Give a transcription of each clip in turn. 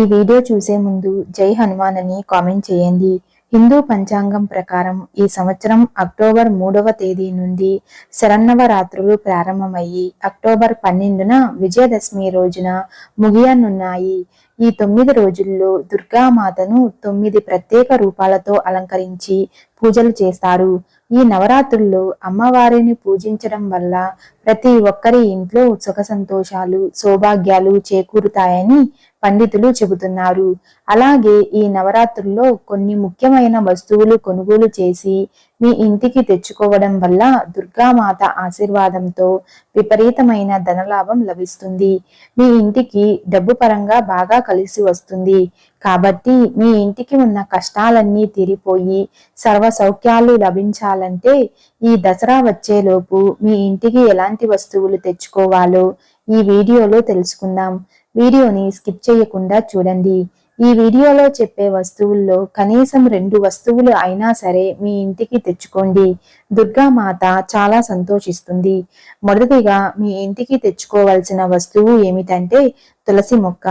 ఈ వీడియో చూసే ముందు జై హనుమాన్ అని కామెంట్ చేయండి. హిందూ పంచాంగం ప్రకారం ఈ సంవత్సరం అక్టోబర్ మూడవ తేదీ నుండి శరన్నవరాత్రులు ప్రారంభమయ్యి అక్టోబర్ పన్నెండున విజయదశమి రోజున ముగియనున్నాయి. ఈ తొమ్మిది రోజుల్లో దుర్గామాతను తొమ్మిది ప్రత్యేక రూపాలతో అలంకరించి పూజలు చేస్తారు. ఈ నవరాత్రుల్లో అమ్మవారిని పూజించడం వల్ల ప్రతి ఒక్కరి ఇంట్లో సుఖ సంతోషాలు సౌభాగ్యాలు చేకూరుతాయని పండితులు చెబుతున్నారు. అలాగే ఈ నవరాత్రుల్లో కొన్ని ముఖ్యమైన వస్తువులు కొనుగోలు చేసి మీ ఇంటికి తెచ్చుకోవడం వల్ల దుర్గామాత ఆశీర్వాదంతో విపరీతమైన ధనలాభం లభిస్తుంది. మీ ఇంటికి డబ్బు పరంగా బాగా కలిసి వస్తుంది. కాబట్టి మీ ఇంటికి ఉన్న కష్టాలన్నీ తీరిపోయి సర్వ సౌఖ్యాలు లభించాలంటే ఈ దసరా వచ్చేలోపు మీ ఇంటికి ఎలాంటి వస్తువులు తెచ్చుకోవాలో ఈ వీడియోలో తెలుసుకుందాం. వీడియోని స్కిప్ చేయకుండా చూడండి. ఈ వీడియోలో చెప్పే వస్తువుల్లో కనీసం రెండు వస్తువులు అయినా సరే మీ ఇంటికి తెచ్చుకోండి. దుర్గామాత చాలా సంతోషిస్తుంది. మొదటిగా మీ ఇంటికి తెచ్చుకోవాల్సిన వస్తువు ఏమిటంటే తులసి మొక్క.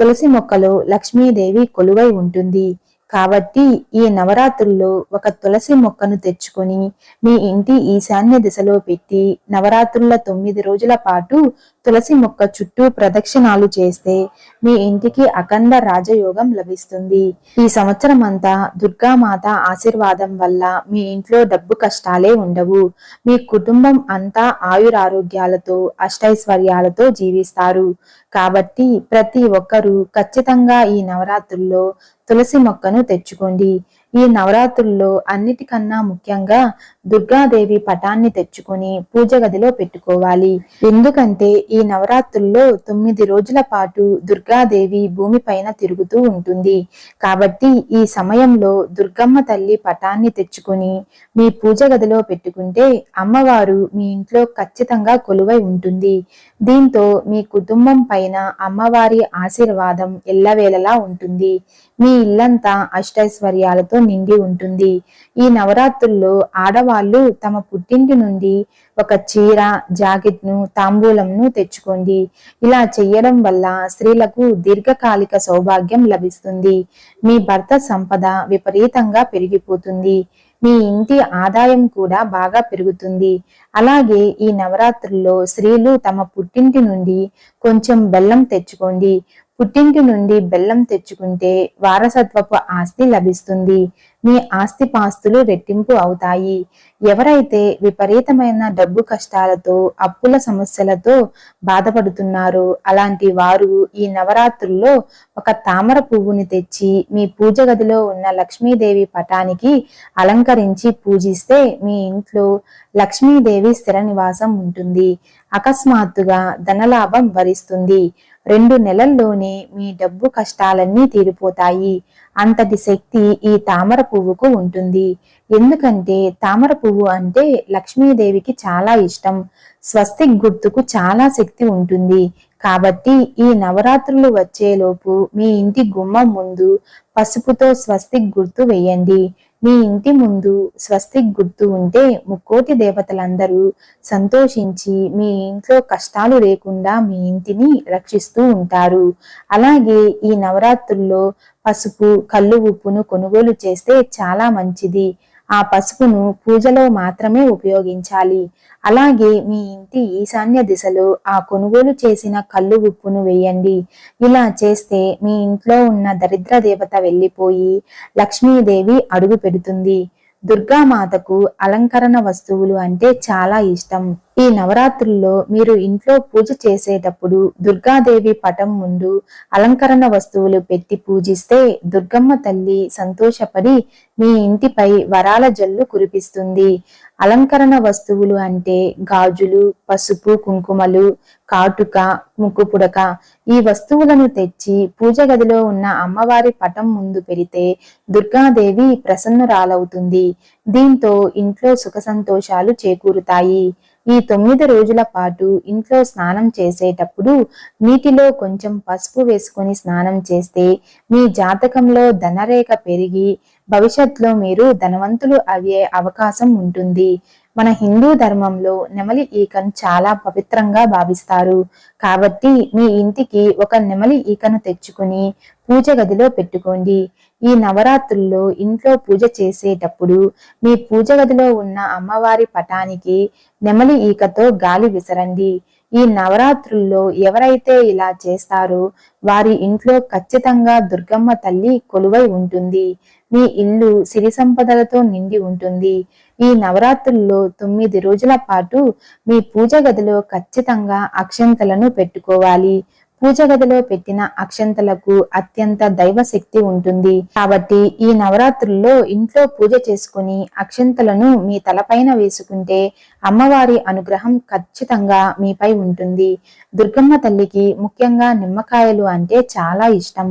తులసి మొక్కలో లక్ష్మీదేవి కొలువై ఉంటుంది. కాబట్టి ఈ నవరాత్రుల్లో ఒక తులసి మొక్కను తెచ్చుకొని మీ ఇంటి ఈశాన్య దిశలో పెట్టి నవరాత్రుల తొమ్మిది రోజుల పాటు తులసి మొక్క చుట్టూ ప్రదక్షిణాలు చేస్తే మీ ఇంటికి అఖండ రాజయోగం లభిస్తుంది. ఈ సంవత్సరం అంతా దుర్గామాత ఆశీర్వాదం వల్ల మీ ఇంట్లో డబ్బు కష్టాలే ఉండవు. మీ కుటుంబం అంతా ఆయురారోగ్యాలతో అష్టైశ్వర్యాలతో జీవిస్తారు. కాబట్టి ప్రతి ఒక్కరూ ఖచ్చితంగా ఈ నవరాత్రుల్లో తులసి మొక్కను తెచ్చుకోండి. ఈ నవరాత్రుల్లో అన్నిటికన్నా ముఖ్యంగా దుర్గాదేవి పటాన్ని తెచ్చుకొని పూజ గదిలో పెట్టుకోవాలి. ఎందుకంటే ఈ నవరాత్రుల్లో తొమ్మిది రోజుల పాటు దుర్గాదేవి భూమిపైన తిరుగుతూ ఉంటుంది. కాబట్టి ఈ సమయంలో దుర్గమ్మ తల్లి పటాన్ని తెచ్చుకొని మీ పూజ గదిలో పెట్టుకుంటే అమ్మవారు మీ ఇంట్లో ఖచ్చితంగా కొలువై ఉంటుంది. దీంతో మీ కుటుంబం పైన అమ్మవారి ఆశీర్వాదం ఎల్లవేళలా ఉంటుంది. మీ ఇల్లంతా అష్టైశ్వర్యాలతో నిండి ఉంటుంది. ఈ నవరాత్రుల్లో ఆడవాళ్ళు తమ పుట్టింటి నుండి ఒక చీర జాకెట్ను తాంబూలంను తెచ్చుకోండి. ఇలా చేయడం వల్ల స్త్రీలకు దీర్ఘకాలిక సౌభాగ్యం లభిస్తుంది. మీ భర్త సంపద విపరీతంగా పెరిగిపోతుంది. మీ ఇంటి ఆదాయం కూడా బాగా పెరుగుతుంది. అలాగే ఈ నవరాత్రుల్లో స్త్రీలు తమ పుట్టింటి నుండి కొంచెం బెల్లం తెచ్చుకోండి. పుట్టింటి నుండి బెల్లం తెచ్చుకుంటే వారసత్వపు ఆస్తి లభిస్తుంది. మీ ఆస్తి పాస్తులు రెట్టింపు అవుతాయి. ఎవరైతే విపరీతమైన డబ్బు కష్టాలతో అప్పుల సమస్యలతో బాధపడుతున్నారో అలాంటి వారు ఈ నవరాత్రుల్లో ఒక తామర పువ్వుని తెచ్చి మీ పూజ గదిలో ఉన్న లక్ష్మీదేవి పటానికి అలంకరించి పూజిస్తే మీ ఇంట్లో లక్ష్మీదేవి స్థిర నివాసం ఉంటుంది. అకస్మాత్తుగా ధనలాభం వరిస్తుంది. రెండు నెలల్లోనే మీ డబ్బు కష్టాలన్నీ తీరిపోతాయి. అంతటి శక్తి ఈ తామర పువ్వుకు ఉంటుంది. ఎందుకంటే తామర పువ్వు అంటే లక్ష్మీదేవికి చాలా ఇష్టం. స్వస్తిక్ గుర్తుకు చాలా శక్తి ఉంటుంది. కాబట్టి ఈ నవరాత్రులు వచ్చేలోపు మీ ఇంటి గుమ్మం ముందు పసుపుతో స్వస్తిక్ గుర్తు వేయండి. మీ ఇంటి ముందు స్వస్తిక్ గుర్తు ఉంటే ముక్కోటి దేవతలందరూ సంతోషించి మీ ఇంట్లో కష్టాలు లేకుండా మీ ఇంటిని రక్షిస్తూ ఉంటారు. అలాగే ఈ నవరాత్రుల్లో పసుపు కళ్ళు ఉప్పును కొనుగోలు చేస్తే చాలా మంచిది. ఆ పసుపును పూజలో మాత్రమే ఉపయోగించాలి. అలాగే మీ ఇంటి ఈశాన్య దిశలో ఆ కొనుగోలు చేసిన కళ్ళు ఉప్పును వేయండి. ఇలా చేస్తే మీ ఇంట్లో ఉన్న దరిద్ర దేవత వెళ్ళిపోయి లక్ష్మీదేవి అడుగు పెడుతుంది. దుర్గామాతకు అలంకరణ వస్తువులు అంటే చాలా ఇష్టం. ఈ నవరాత్రుల్లో మీరు ఇంట్లో పూజ చేసేటప్పుడు దుర్గాదేవి పటం ముందు అలంకరణ వస్తువులు పెట్టి పూజిస్తే దుర్గమ్మ తల్లి సంతోషపడి మీ ఇంటిపై వరాల జల్లు కురిపిస్తుంది. అలంకరణ వస్తువులు అంటే గాజులు పసుపు కుంకుమలు కాటుక ముక్కు పుడక ఈ వస్తువులను తెచ్చి పూజ గదిలో ఉన్న అమ్మవారి పటం ముందు పెడితే దుర్గాదేవి ప్రసన్నురాలవుతుంది. దీంతో ఇంట్లో సుఖ సంతోషాలు చేకూరుతాయి. ఈ తొమ్మిది రోజుల పాటు ఇంట్లో స్నానం చేసేటప్పుడు నీటిలో కొంచెం పసుపు వేసుకొని స్నానం చేస్తే మీ జాతకంలో ధనరేఖ పెరిగి భవిష్యత్తులో మీరు ధనవంతులు అయ్యే అవకాశం ఉంటుంది. మన హిందూ ధర్మంలో నెమలి ఈకను చాలా పవిత్రంగా భావిస్తారు. కాబట్టి మీ ఇంటికి ఒక నెమలి ఈకను తెచ్చుకుని పూజ గదిలో పెట్టుకోండి. ఈ నవరాత్రుల్లో ఇంట్లో పూజ చేసేటప్పుడు మీ పూజ గదిలో ఉన్న అమ్మవారి పటానికి నెమలి ఈకతో గాలి విసరండి. ఈ నవరాత్రుల్లో ఎవరైతే ఇలా చేస్తారో వారి ఇంట్లో ఖచ్చితంగా దుర్గమ్మ తల్లి కొలువై ఉంటుంది. మీ ఇల్లు సిరి సంపదలతో నిండి ఉంటుంది. ఈ నవరాత్రుల్లో తొమ్మిది రోజుల పాటు మీ పూజ గదిలో ఖచ్చితంగా అక్షంతలను పెట్టుకోవాలి. పూజ గదిలో పెట్టిన అక్షంతలకు అత్యంత దైవ శక్తి ఉంటుంది. కాబట్టి ఈ నవరాత్రుల్లో ఇంట్లో పూజ చేసుకుని అక్షంతలను మీ తలపైన వేసుకుంటే అమ్మవారి అనుగ్రహం ఖచ్చితంగా మీపై ఉంటుంది. దుర్గమ్మ తల్లికి ముఖ్యంగా నిమ్మకాయలు అంటే చాలా ఇష్టం.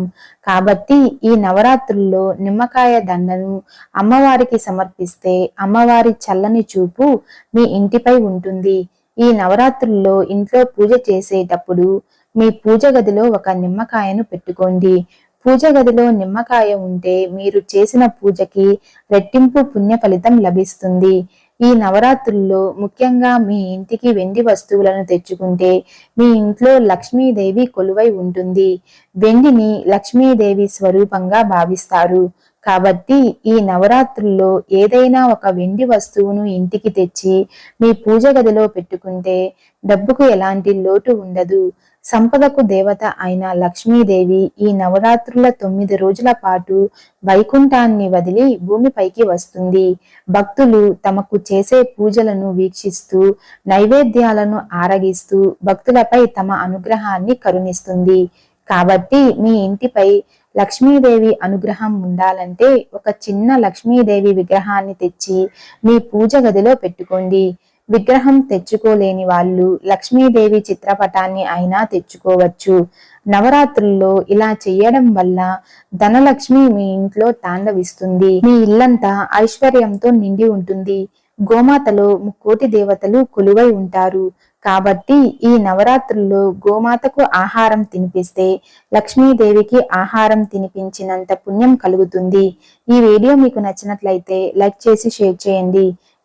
కాబట్టి ఈ నవరాత్రుల్లో నిమ్మకాయ దండను అమ్మవారికి సమర్పిస్తే అమ్మవారి చల్లని చూపు మీ ఇంటిపై ఉంటుంది. ఈ నవరాత్రుల్లో ఇంట్లో పూజ చేసేటప్పుడు మీ పూజ గదిలో ఒక నిమ్మకాయను పెట్టుకోండి. పూజ గదిలో నిమ్మకాయ ఉంటే మీరు చేసిన పూజకి రెట్టింపు పుణ్య ఫలితం లభిస్తుంది. ఈ నవరాత్రుల్లో ముఖ్యంగా మీ ఇంటికి వెండి వస్తువులను తెచ్చుకుంటే మీ ఇంట్లో లక్ష్మీదేవి కొలువై ఉంటుంది. వెండిని లక్ష్మీదేవి స్వరూపంగా భావిస్తారు. కాబట్టి ఈ నవరాత్రుల్లో ఏదైనా ఒక వెండి వస్తువును ఇంటికి తెచ్చి మీ పూజ గదిలో పెట్టుకుంటే డబ్బుకు ఎలాంటి లోటు ఉండదు. సంపదకు దేవత అయిన లక్ష్మీదేవి ఈ నవరాత్రుల తొమ్మిది రోజుల పాటు వైకుంఠాన్ని వదిలి భూమిపైకి వస్తుంది. భక్తులు తమకు చేసే పూజలను వీక్షిస్తూ నైవేద్యాలను ఆరగిస్తూ భక్తులపై తమ అనుగ్రహాన్ని కరుణిస్తుంది. కాబట్టి మీ ఇంటిపై లక్ష్మీదేవి అనుగ్రహం ఉండాలంటే ఒక చిన్న లక్ష్మీదేవి విగ్రహాన్ని తెచ్చి మీ పూజ గదిలో పెట్టుకోండి. విగ్రహం తెచ్చుకోలేని వాళ్ళు లక్ష్మీదేవి చిత్రపటాన్ని అయినా తెచ్చుకోవచ్చు. నవరాత్రుల్లో ఇలా చేయడం వల్ల ధనలక్ష్మి మీ ఇంట్లో తాండవిస్తుంది. మీ ఇల్లంతా ఐశ్వర్యంతో నిండి ఉంటుంది. గోమాతలో ముక్కోటి దేవతలు కొలువై ఉంటారు. కాబట్టి ఈ నవరాత్రుల్లో గోమాతకు ఆహారం తినిపిస్తే లక్ష్మీదేవికి ఆహారం తినిపించినంత పుణ్యం కలుగుతుంది. ఈ వీడియో మీకు నచ్చినట్లయితే లైక్ చేసి షేర్ చేయండి.